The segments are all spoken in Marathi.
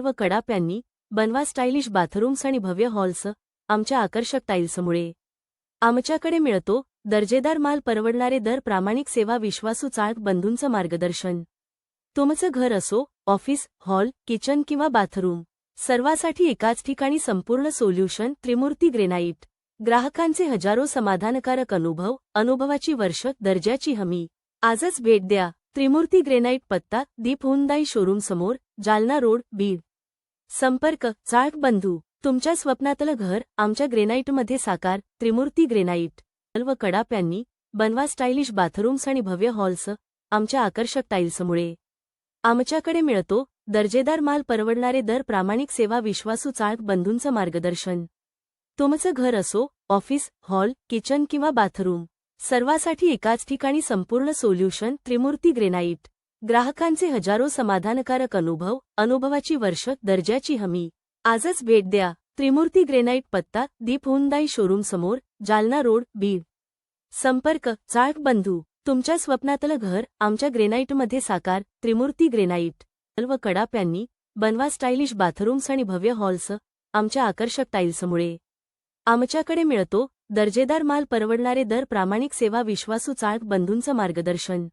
व कडाप्यांनी बनवा स्टायलिश बाथरूम्स आणि भव्य हॉल्स आमच्या आकर्षक टाईल्समुळे. आमच्याकडे मिळतो दर्जेदार माल परवडणारे दर प्रामाणिक सेवा विश्वासू चाळक बंधूंचं मार्गदर्शन. तुमचं घर असो ऑफिस हॉल किचन किंवा बाथरूम सर्वासाठी एकाच ठिकाणी संपूर्ण सोल्युशन त्रिमूर्ती ग्रेनाईट. ग्राहकांचे हजारो समाधानकारक अनुभव अनुभवाची वर्ष दर्जाची हमी. आजच भेट द्या त्रिमूर्ती ग्रेनाईट पत्ता दीप हुंदाई शोरूम समोर जालना रोड बीड. संपर्क चाळक बंधू तुमच्या स्वप्नातलं घर आमच्या ग्रेनाईटमध्ये साकार त्रिमूर्ती ग्रेनाईट व कडाप्यांनी बनवा स्टायलिश बाथरूम्स आणि भव्य हॉल्स आमच्या आकर्षक टाईल्समुळे. आमच्याकडे मिळतो दर्जेदार माल परवडणारे दर प्रामाणिक सेवा विश्वासू चाळक बंधूंचं मार्गदर्शन. तुमचं घर असो ऑफिस हॉल किचन किंवा बाथरूम सर्वासाठी एकाच ठिकाणी संपूर्ण सोल्युशन त्रिमूर्ती ग्रेनाईट. ग्राहकांचे हजारो समाधानकारक अनुभव अनुभवाची वर्ष दर्जाची हमी. आजच भेट द्या. त्रिमूर्ती ग्रेनाईट पत्ता दीप हुंदाई शोरूम समोर जालना रोड बीड. संपर्क चाळक बंधू. तुमच्या स्वप्नातलं घर आमच्या ग्रेनाईटमध्ये साकार त्रिमूर्ती ग्रेनाईट व कडाप्यांनी बनवा स्टायलिश बाथरूम्स आणि भव्य हॉल्स आमच्या आकर्षक टाईल्समुळे. आमच्याकडे मिळतो दर्जेदार माल परवडणारे दर प्रामाणिक सेवा विश्वासू चाळक बंधूंचं मार्गदर्शन.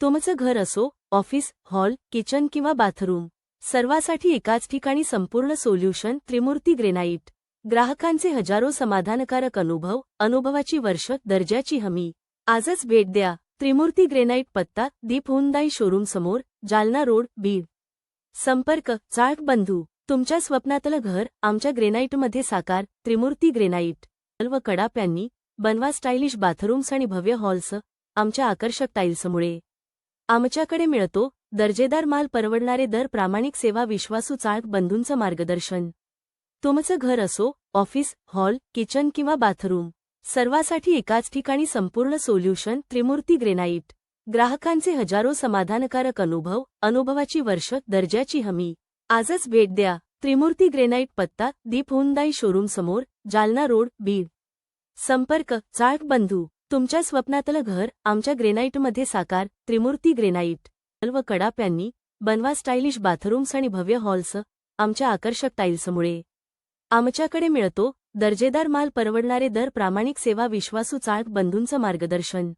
तुमचं घर असो ऑफिस हॉल किचन किंवा बाथरूम सर्वासाठी एकाच ठिकाणी संपूर्ण सोल्युशन त्रिमूर्ती ग्रेनाईट. ग्राहकांचे हजारो समाधानकारक अनुभव अनुभवाची वर्ष दर्जाची हमी. आजच भेट द्या त्रिमूर्ती ग्रेनाईट पत्ता दीप हुंदाई शोरूम समोर जालना रोड बीड. संपर्क चाळक बंधू तुमच्या स्वप्नातलं घर आमच्या ग्रेनाईटमध्ये साकार त्रिमूर्ती ग्रेनाईट. व कडाप्यांनी बनवा स्टायलिश बाथरूम्स आणि भव्य हॉल्स आमच्या आकर्षक टाईल्समुळे. आमच्याकडे मिळतो दर्जेदार माल परवडणारे दर प्रामाणिक सेवा विश्वासू चाळक बंधूंचं मार्गदर्शन. तुमचं घर असो ऑफिस हॉल किचन किंवा बाथरूम सर्वासाठी एकाच ठिकाणी संपूर्ण सोल्युशन त्रिमूर्ती ग्रेनाईट ग्राहकांचे हजारो समाधानकारक अनुभव अनुभवाची वर्ष दर्जाची हमी. आजच भेट द्या त्रिमूर्ती ग्रेनाईट पत्ता दीप हुंदाई शोरूम समोर जालना रोड बीड. संपर्क चाळक बंधू. तुमच्या स्वप्नातलं घर आमच्या ग्रेनाईटमध्ये साकार त्रिमूर्ती ग्रेनाईट व कडाप्यांनी बनवा स्टायलिश बाथरूम्स आणि भव्य हॉल्स आमच्या आकर्षक टाईल्समुळे. आमच्याकडे मिळतो दर्जेदार माल परवडणारे दर प्रामाणिक सेवा विश्वासू चाळक बंधूंचं मार्गदर्शन.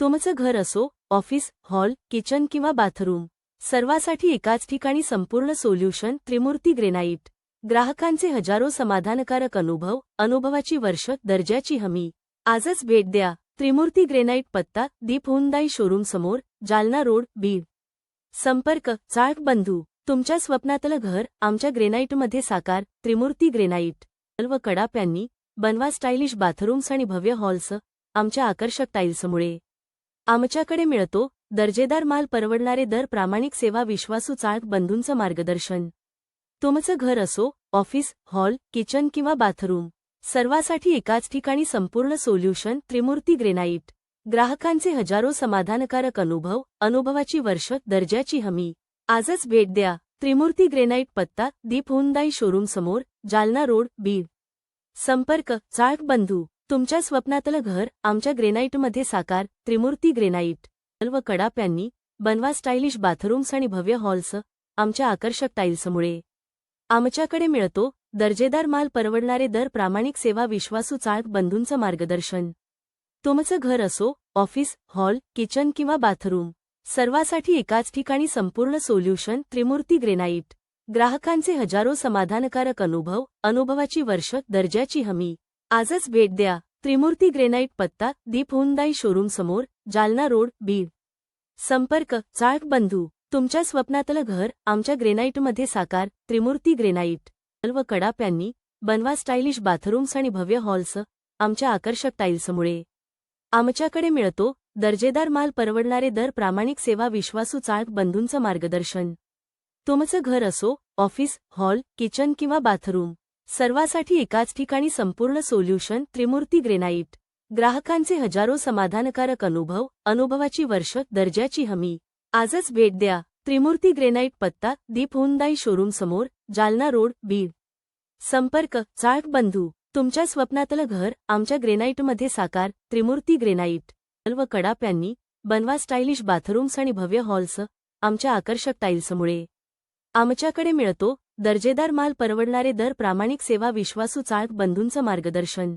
तुमचं घर असो ऑफिस हॉल किचन किंवा बाथरूम सर्वासाठी एकाच ठिकाणी संपूर्ण सोल्युशन त्रिमूर्ती ग्रेनाईट. ग्राहकांचे हजारो समाधानकारक अनुभव अनुभवाची वर्ष दर्जाची हमी. आजच भेट द्या. त्रिमूर्ती ग्रेनाईट पत्ता दीप हुंदाई शोरूम समोर जालना रोड बीड. संपर्क चाळक बंधू. तुमच्या स्वप्नातलं घर आमच्या ग्रेनाईटमध्ये साकार त्रिमूर्ती ग्रेनाईट व कडाप्यांनी बनवा स्टायलिश बाथरूम्स आणि भव्य हॉल्स आमच्या आकर्षक टाईल्समुळे. आमच्याकडे मिळतो दर्जेदार माल परवडणारे दर प्रामाणिक सेवा विश्वासू चाळक बंधूंचं मार्गदर्शन. तुमचं घर असो ऑफिस हॉल किचन किंवा बाथरूम. सर्वासाठी एकाच ठिकाणी संपूर्ण सोल्युशन त्रिमूर्ती ग्रेनाईट ग्राहकांचे हजारो समाधानकारक अनुभव अनुभवाची वर्ष दर्जाची हमी. आजच भेट द्या. त्रिमूर्ती ग्रेनाईट पत्ता दीप हुंदाई शोरूम समोर जालना रोड बीड. संपर्क चाळक बंधू. तुमच्या स्वप्नातलं घर आमच्या ग्रेनाईटमध्ये साकार त्रिमूर्ती ग्रेनाईट व कडाप्यांनी बनवा स्टायलिश बाथरूम्स आणि भव्य हॉल्स आमच्या आकर्षक टाईल्समुळे. आमच्याकडे मिळतो दर्जेदार माल परवडणारे दर प्रामाणिक सेवा विश्वासू चाळक बंधूंचं मार्गदर्शन. तुमचं घर असो ऑफिस हॉल किचन किंवा बाथरूम सर्वासाठी एकाच ठिकाणी संपूर्ण सोल्युशन त्रिमूर्ती ग्रेनाईट. ग्राहकांचे हजारो समाधानकारक अनुभव अनुभवाची वर्ष दर्जाची हमी. आजच भेट द्या. त्रिमूर्ती ग्रेनाईट पत्ता दीप हुंदाई शोरूम समोर जालना रोड बीड. संपर्क चाळक बंधू. तुमच्या स्वप्नातलं घर आमच्या ग्रेनाईटमध्ये साकार. त्रिमूर्ती ग्रेनाईट. व कडाप्यांनी बनवा स्टायलिश बाथरूम्स आणि भव्य हॉल्स आमच्या आकर्षक टाईल्समुळे. आमच्याकडे मिळतो दर्जेदार माल परवडणारे दर प्रामाणिक सेवा विश्वासू चाळक बंधूंचं मार्गदर्शन. तुमचं घर असो ऑफिस हॉल किचन किंवा बाथरूम सर्वासाठी एकाच ठिकाणी संपूर्ण सोल्युशन त्रिमूर्ती ग्रेनाईट ग्राहकांचे हजारो समाधानकारक अनुभव अनुभवाची वर्ष दर्जाची हमी. आजच भेट द्या. त्रिमूर्ती ग्रेनाईट पत्ता दीप हुंदाई शोरूम समोर जालना रोड बीड. संपर्क चाळ बंधू. तुमच्या स्वप्नातलं घर आमच्या ग्रेनाईटमध्ये साकार त्रिमूर्ती ग्रेनाईट व कडाप्यांनी बनवा स्टायलिश बाथरूम्स आणि भव्य हॉल्स आमच्या आकर्षक टाईल्समुळे. आमच्याकडे मिळतो दर्जेदार माल परवडणारे दर प्रामाणिक सेवा विश्वासू चाळक बंधूंचं मार्गदर्शन.